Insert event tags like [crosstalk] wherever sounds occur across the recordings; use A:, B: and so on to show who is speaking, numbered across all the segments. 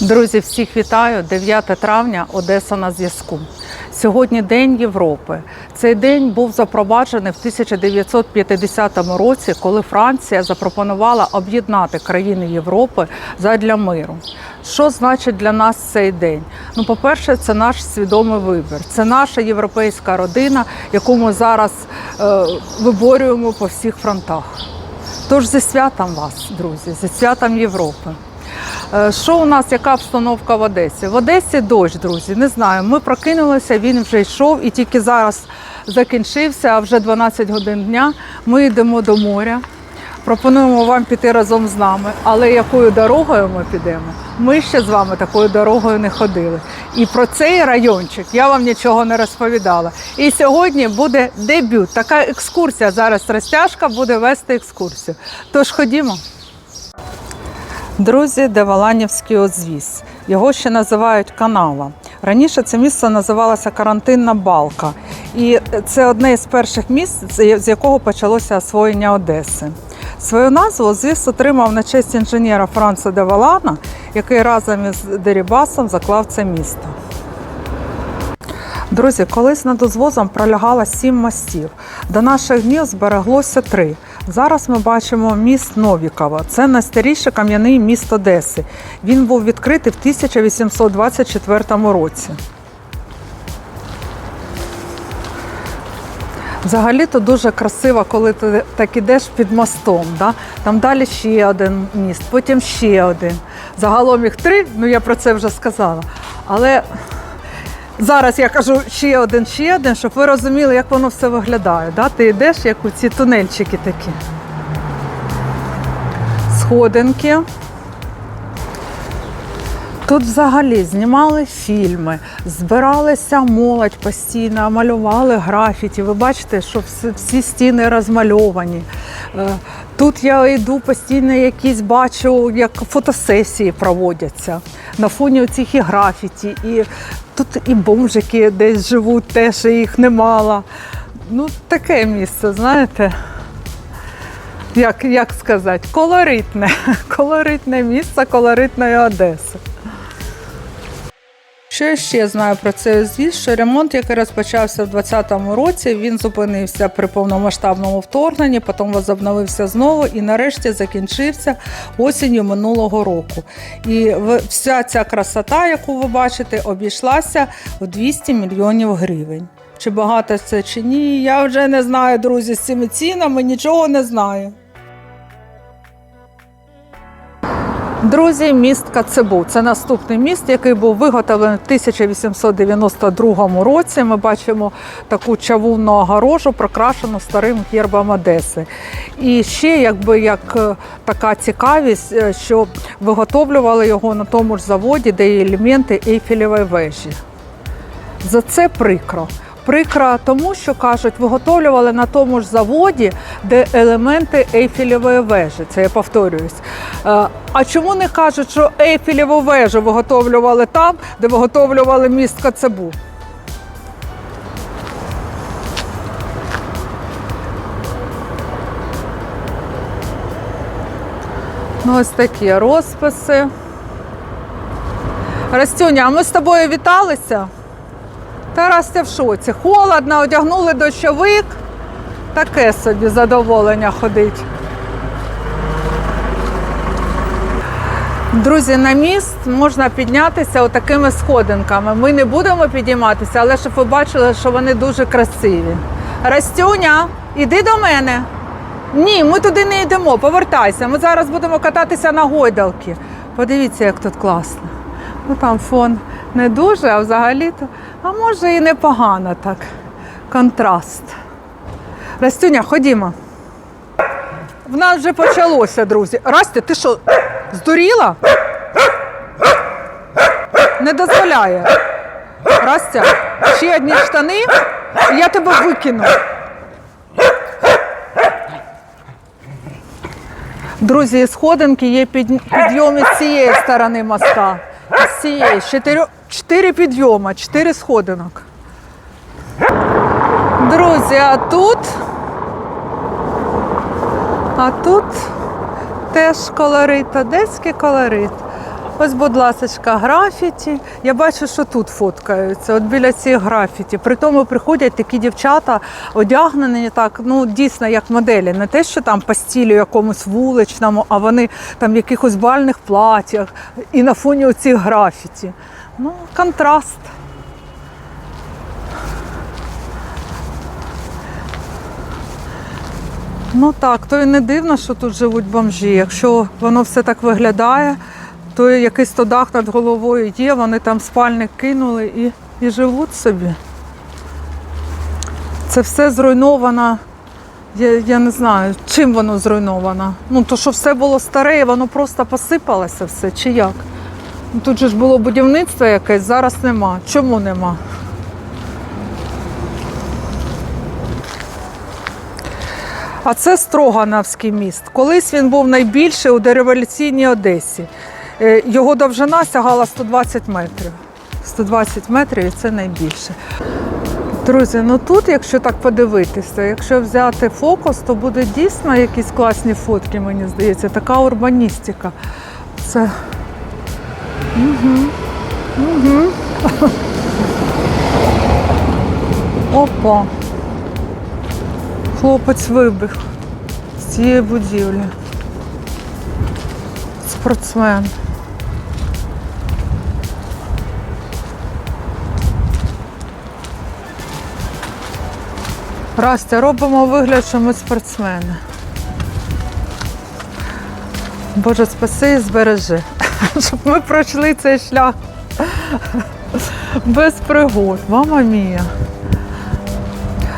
A: Друзі, всіх вітаю! 9 травня, Одеса на зв'язку. Сьогодні День Європи. Цей день був запроваджений в 1950 році, коли Франція запропонувала об'єднати країни Європи задля миру. Що значить для нас цей день? Ну, по-перше, це наш свідомий вибір. Це наша європейська родина, яку ми зараз е, виборюємо по всіх фронтах. Тож зі святом вас, друзі, зі святом Європи. Е, Що у нас, яка обстановка в Одесі? В Одесі дощ, друзі. Не знаю. Ми прокинулися, він вже йшов і тільки зараз закінчився, а вже 12 годин дня. Ми йдемо до моря. Пропонуємо вам піти разом з нами. Але якою дорогою ми підемо? Ми ще з вами такою дорогою не ходили. І про цей райончик я вам нічого не розповідала. І сьогодні буде дебют. Така екскурсія. Зараз розтяжка буде вести екскурсію. Тож ходімо. Друзі, Деваланівський узвіз. Його ще називають канава. Раніше це місце називалося карантинна балка, і це одне із перших місць, з якого почалося освоєння Одеси. Свою назву звіз отримав на честь інженера Франца Девалана, який разом із Дерібасом заклав це місто. Друзі, колись над узвозом пролягало сім мостів. До наших днів збереглося три. Зараз ми бачимо міст Новікова. Це найстаріший кам'яний міст Одеси. Він був відкритий в 1824 році. Взагалі то дуже красиво, коли ти так ідеш під мостом. Да? Там далі ще один міст, потім ще один. Загалом їх три, ну я про це вже сказала. Але зараз я кажу ще один, ще один, щоб ви розуміли, як воно все виглядає. Да? Ти йдеш, як у ці тунельчики такі. Сходинки. Тут взагалі знімали фільми, збиралися молодь постійно, малювали графіті. Ви бачите, що всі, всі стіни розмальовані. Е, Тут я йду постійно якісь бачу, як фотосесії проводяться на фоні цих і графіті. І тут і бомжики десь живуть, теж їх немало. Ну, таке місце, знаєте. Як, як сказати, колоритне, [laughs] колоритне місце колоритної Одеси. Що я ще знаю про цей звіт, що ремонт, який розпочався в 2020 році, він зупинився при повномасштабному вторгненні, потім возобновився знову і нарешті закінчився осінню минулого року. І вся ця красота, яку ви бачите, обійшлася в 200 мільйонів гривень. Чи багато це чи ні? Я вже не знаю, друзі, з цими цінами нічого не знаю. Друзі, міст Кацебу. Це наступний міст, який був виготовлений в 1892 році. Ми бачимо таку чавунну огорожу, прокрашену старим гербом Одеси. І ще якби як е, така цікавість, е, що виготовлювали його на тому ж заводі, де є елементи Ейфелевої вежі. За це прикро. Прикро тому, що кажуть, виготовлювали на тому ж заводі, де елементи Ейфелевої вежі. Це я повторююсь. Е, А чому не кажуть, що Ейфелеву вежу виготовлювали там, де виготовлювали міст Кацебу? Ну, ось такі розписи. Растюня, а ми з тобою віталися? Та Растя в шоці. Холодно, одягнули дощовик. Таке собі задоволення ходить. Друзі, на міст можна піднятися отакими сходинками. Ми не будемо підійматися, але щоб ви бачили, що вони дуже красиві. Растюня, іди до мене. Ні, ми туди не йдемо, повертайся. Ми зараз будемо кататися на гойдалки. Подивіться, як тут класно. Ну там фон не дуже, а взагалі-то, а може і непогано так. Контраст. Растюня, ходімо. В нас вже почалося, друзі. Растя, ти що, здуріла? Не дозволяє. Растя, ще одні штани, і я тебе викину. Друзі, сходинки є під, підйоми з цієї сторони моста. З цієї. Чотири, підйома, чотири сходинок. Друзі, а тут. А тут теж колорит, одеський колорит. Ось, будь ласка, графіті. Я бачу, що тут фоткаються, от біля цих графіті. При тому приходять такі дівчата, одягнені так, ну дійсно як моделі. Не те, що там по стілю якомусь вуличному, а вони там в якихось бальних платях і на фоні оцих графіті. Ну, контраст. Ну так, то і не дивно, що тут живуть бомжі. Якщо воно все так виглядає, то якийсь то дах над головою є, вони там спальник кинули і, і живуть собі. Це все зруйновано. Я, я не знаю, чим воно зруйновано. Ну, то, що все було старе, і воно просто посипалося все, чи як? Ну, Тут же ж було будівництво якесь, зараз нема. Чому нема? А це Строгановський міст. Колись він був найбільший у дореволюційній Одесі. Е, Його довжина сягала 120 метрів. 120 метрів і це найбільше. Друзі, ну тут, якщо так подивитися, якщо взяти фокус, то буде дійсно якісь класні фотки, мені здається, така урбаністика. Це. Угу. Угу. Опа. Хлопець вибіг з цієї будівлі. Спортсмен. Растя, робимо вигляд, що ми спортсмени. Боже, спаси і збережи, [laughs] щоб ми пройшли цей шлях без пригод. Мама мія.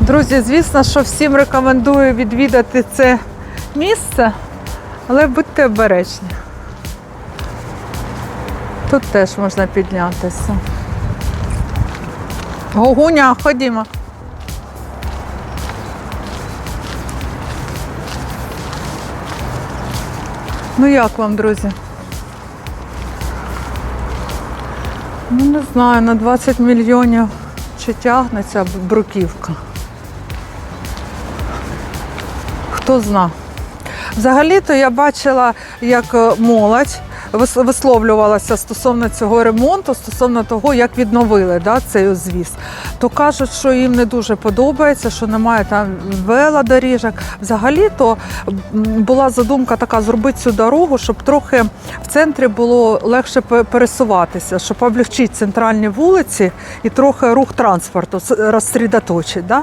A: Друзі, звісно, що всім рекомендую відвідати це місце, але будьте обережні. Тут теж можна піднятися. Гогуня, ходімо. Ну як вам, друзі? Ну, не знаю, на 20 мільйонів чи тягнеться бруківка. Хто зна. Взагалі-то я бачила, як е, молодь висловлювалася стосовно цього ремонту, стосовно того, як відновили да, цей узвіз. То кажуть, що їм не дуже подобається, що немає там велодоріжок. Взагалі-то була задумка така зробити цю дорогу, щоб трохи в центрі було легше пересуватися, щоб облегчити центральні вулиці і трохи рух транспорту розсредоточити. Да?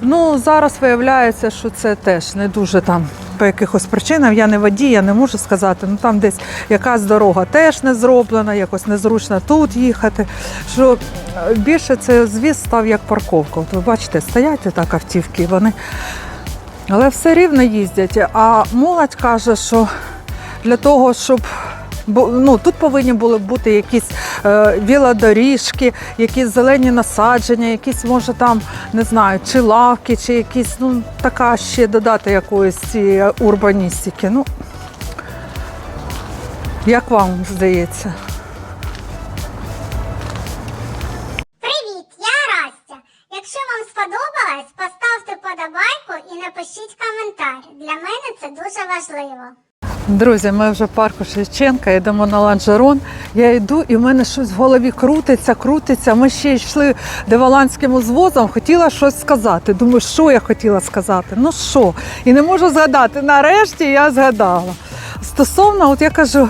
A: Ну, зараз виявляється, що це теж не дуже там по якихось причинам. Я не водій, я не можу сказати. Ну там десь якась дорога теж не зроблена, якось незручно тут їхати. Що більше це звіз став як парковка. От ви бачите, стоять отак автівки, вони. Але все рівно їздять. А молодь каже, що для того, щоб Бо ну тут повинні були бути якісь е, велодоріжки, якісь зелені насадження, якісь, може там не знаю, чи лавки, чи якісь, ну така ще додати якоїсь цієї урбаністики. Ну як вам здається?
B: Привіт, я Растя. Якщо вам сподобалось, поставте подобайку і напишіть коментар. Для мене це дуже важливо.
A: Друзі, ми вже в парку Шевченка, йдемо на ланжерон. Я йду, і в мене щось в голові крутиться, крутиться. Ми ще йшли деваланським узвозом, хотіла щось сказати. Думаю, що я хотіла сказати? Ну що? І не можу згадати. Нарешті я згадала. Стосовно, от я кажу,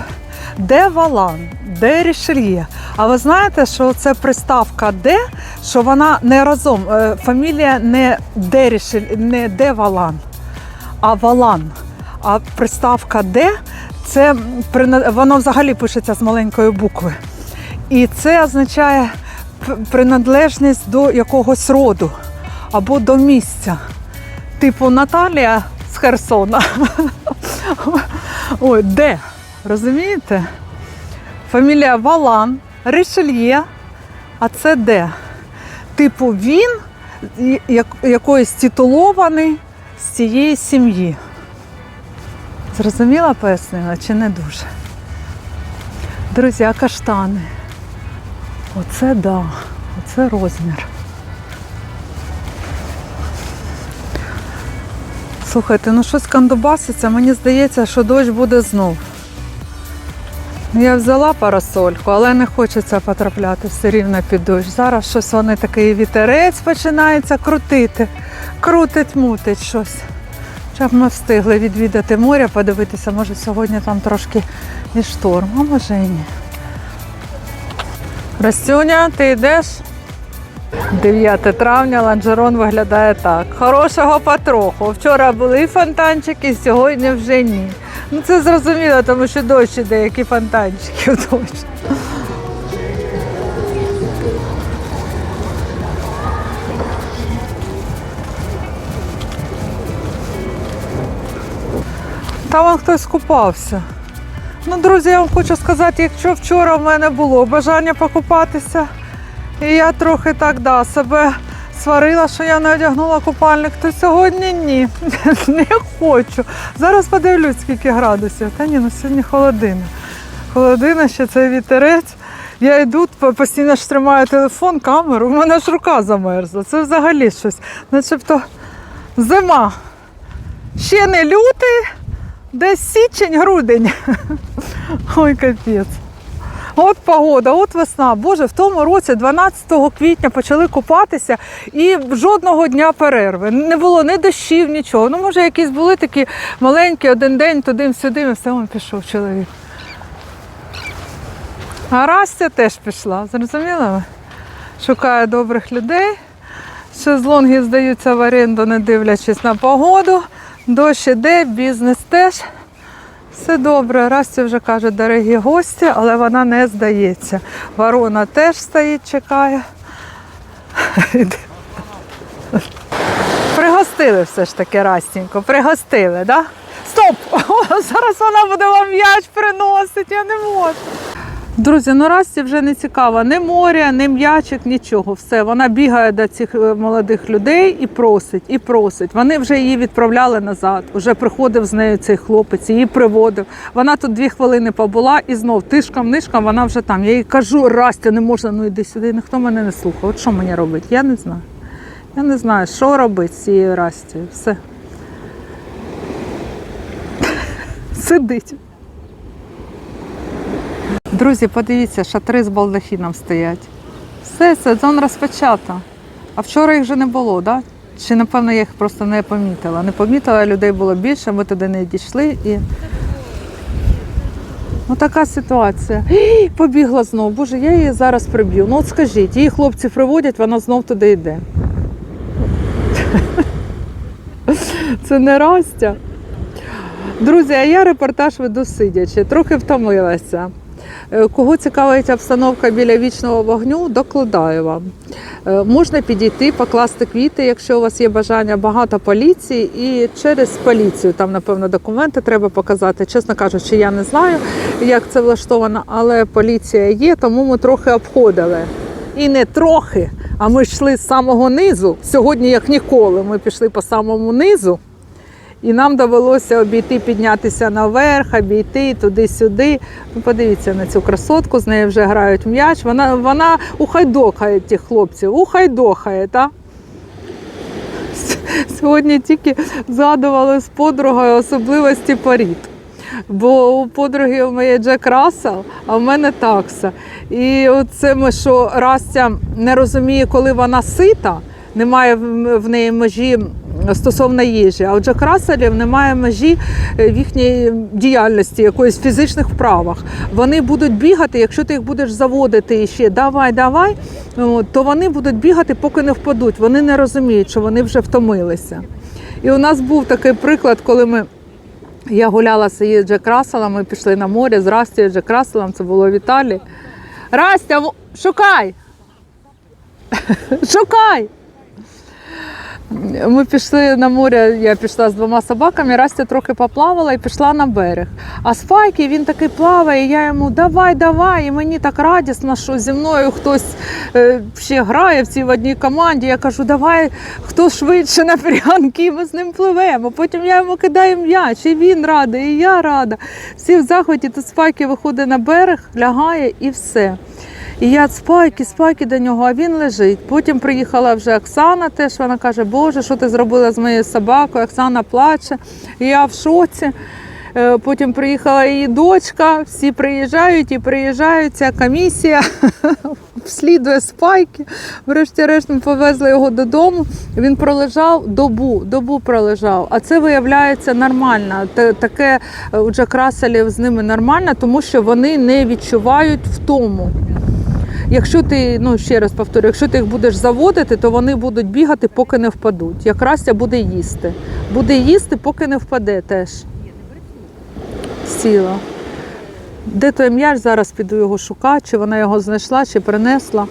A: де Валан, де Рішельє? А ви знаєте, що це приставка де, що вона не разом. е, Фамілія не де Рішель, не де Валан, а Валан. А приставка Д це воно взагалі пишеться з маленької букви. І це означає приналежність до якогось роду або до місця. Типу Наталія з Херсона. [laughs] Ой, де? Розумієте? Фамілія Валан, Ришельє, а це де? Типу, він як- якоїсь титулований з цієї сім'ї. Зрозуміла пояснила чи не дуже? Друзі, а каштани. Оце да, оце розмір. Слухайте, ну щось кандубаситься, мені здається, що дощ буде знов. Я взяла парасольку, але не хочеться потрапляти все рівно під дощ. Зараз щось вони такий вітерець починається крутити. Крутить, мутить щось. Щоб ми встигли відвідати море, подивитися, може сьогодні там трошки і шторм, а може і ні. Растюня, ти йдеш? 9 травня ланжерон виглядає так. Хорошого потроху. Вчора були фонтанчики, сьогодні вже ні. Ну це зрозуміло, тому що дощ іде, які фонтанчики в дощ. Там вон хтось купався. Ну, друзі, я вам хочу сказати, якщо вчора в мене було бажання покупатися, і я трохи так да, себе сварила, що я не одягнула купальник, то сьогодні ні. [laughs] Не хочу. Зараз подивлюсь, скільки градусів. Та ні, ну сьогодні холодина. Холодина, ще цей вітерець. Я йду, постійно ж тримаю телефон, камеру, у мене ж рука замерзла. Це взагалі щось. Начебто зима. Ще не лютий, десь січень, грудень. [laughs] Ой, капець. От погода, от весна. Боже, в тому році, 12 квітня, почали купатися і жодного дня перерви. Не було ні дощів, нічого. Ну, може, якісь були такі маленькі, один день туди-сюди, і все він пішов чоловік. А Растя теж пішла, зрозуміли? Шукає добрих людей. Шезлонги здаються в оренду, не дивлячись на погоду. Дощ іде, бізнес теж. Все добре. Расті вже каже, дорогі гості, але вона не здається. Ворона теж стоїть, чекає. Пригостили все ж таки Растінько, пригостили, да? Стоп! [laughs] Зараз вона буде вам м'яч приносити, я не можу. Друзі, ну Расті вже не цікаво ні моря, ні м'ячик, нічого. Все, вона бігає до цих е, молодих людей і просить, і просить. Вони вже її відправляли назад. Уже приходив з нею цей хлопець, її приводив. Вона тут дві хвилини побула і знов тишком нишком вона вже там. Я їй кажу, Растя, не можна, ну йди сюди. Ніхто мене не слухав. От що мені робити? Я не знаю. Я не знаю, що робити з цією Растю. Все. [laughs] Сидить. Друзі, подивіться, шатри з балдахіном стоять. Все, сезон розпочато. А вчора їх вже не було? Да? Чи напевно я їх просто не помітила. Не помітила, людей було більше, ми туди не дійшли і. Ну така ситуація. Ій, побігла знов. Боже, я її зараз приб'ю. Ну от скажіть, її хлопці приводять, вона знов туди йде. [laughs] Це не Растя. Друзі, а я репортаж веду сидячи, трохи втомилася. Е, Кого цікавить обстановка біля вічного вогню, докладаю вам. Е, Можна підійти, покласти квіти, якщо у вас є бажання, багато поліції, і через поліцію там, напевно, документи треба показати. Чесно кажучи, я не знаю, як це влаштовано, але поліція є, тому ми трохи обходили. І не трохи, а ми йшли з самого низу. Сьогодні, як ніколи, ми пішли по самому низу. І нам довелося обійти, піднятися наверх, обійти туди-сюди. Ну, подивіться на цю красотку, з нею вже грають м'яч. Вона, вона ухайдохає тих хлопців, ухайдохає, та? [laughs] Сьогодні тільки згадували з подругою особливості порід. Бо у подруги у моєї Джек Рассел, а в мене такса. І оце ми, що Растя не розуміє, коли вона сита, немає в неї межі стосовно їжі. А у Джек Расселів немає межі е, в їхній діяльності, якоїсь фізичних вправах. Вони будуть бігати, якщо ти їх будеш заводити і ще давай, давай, то вони будуть бігати, поки не впадуть. Вони не розуміють, що вони вже втомилися. І у нас був такий приклад, коли ми. Я гуляла з її Джек Расселом, ми пішли на море з Растю і Джек Расселом, це було в Італії. Растя, шукай! [laughs] Шукай! Ми пішли на море, я пішла з двома собаками, Растя трохи поплавала і пішла на берег. А Спайки він такий плаває, і я йому давай, давай. І мені так радісно, що зі мною хтось е, ще грає в цій в одній команді. Я кажу, давай хто швидше на прянки, ми з ним пливемо. Потім я йому кидаю м'яч, і він радий, і я рада. Всі в захваті, тут Спайки виходить на берег, лягає і все. І я спайки, спайки до нього, а він лежить. Потім приїхала вже Оксана, теж вона каже, Боже, що ти зробила з моєю собакою? Оксана плаче, і я в шоці. Е, Потім приїхала її дочка, всі приїжджають і приїжджають. Ця комісія [laughs] слідує спайки. Врешті-решт ми повезли його додому. Він пролежав добу, добу пролежав. А це виявляється нормально. Таке е, у Джек Расселів з ними нормально, тому що вони не відчувають втому. Якщо ти, ну ще раз повторю, якщо ти їх будеш заводити, то вони будуть бігати, поки не впадуть. Якраз це буде їсти. Буде їсти, поки не впаде теж. Сіла. Де той м'яч? Зараз піду його шукати, чи вона його знайшла, чи принесла.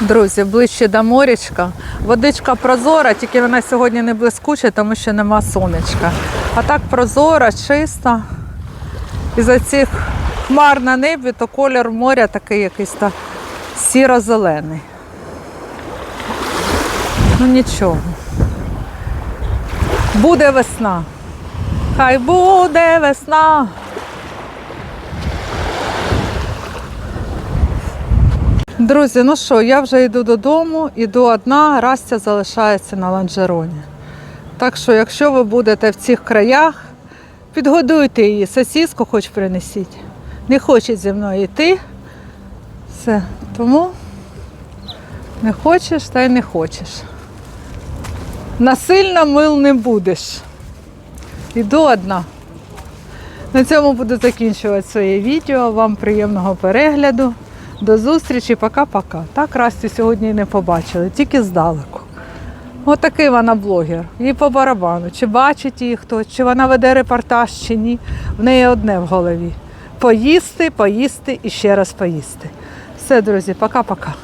A: Друзі, ближче до морячка. Водичка прозора, тільки вона сьогодні не блискуча, тому що нема сонечка. А так прозора, чиста. І за цих хмар на небі, то колір моря такий якийсь та сіро-зелений. Ну нічого. Буде весна. Хай буде весна. Друзі, ну що, я вже йду додому, іду одна, Растя залишається на ланжероні. Так що, якщо ви будете в цих краях, підгодуйте її, сосіску хоч принесіть. Не хоче зі мною йти. Все. Тому не хочеш, та й не хочеш. Насильно мил не будеш. Іду одна. На цьому буду закінчувати своє відео. Вам приємного перегляду. До зустрічі, пока-пока. Так Расті сьогодні і не побачили, тільки здалеку. Отакий вона блогер. Їй по барабану. Чи бачить її хтось, чи вона веде репортаж, чи ні. В неї одне в голові. Поїсти, поїсти і ще раз поїсти. Все, друзі, пока-пока.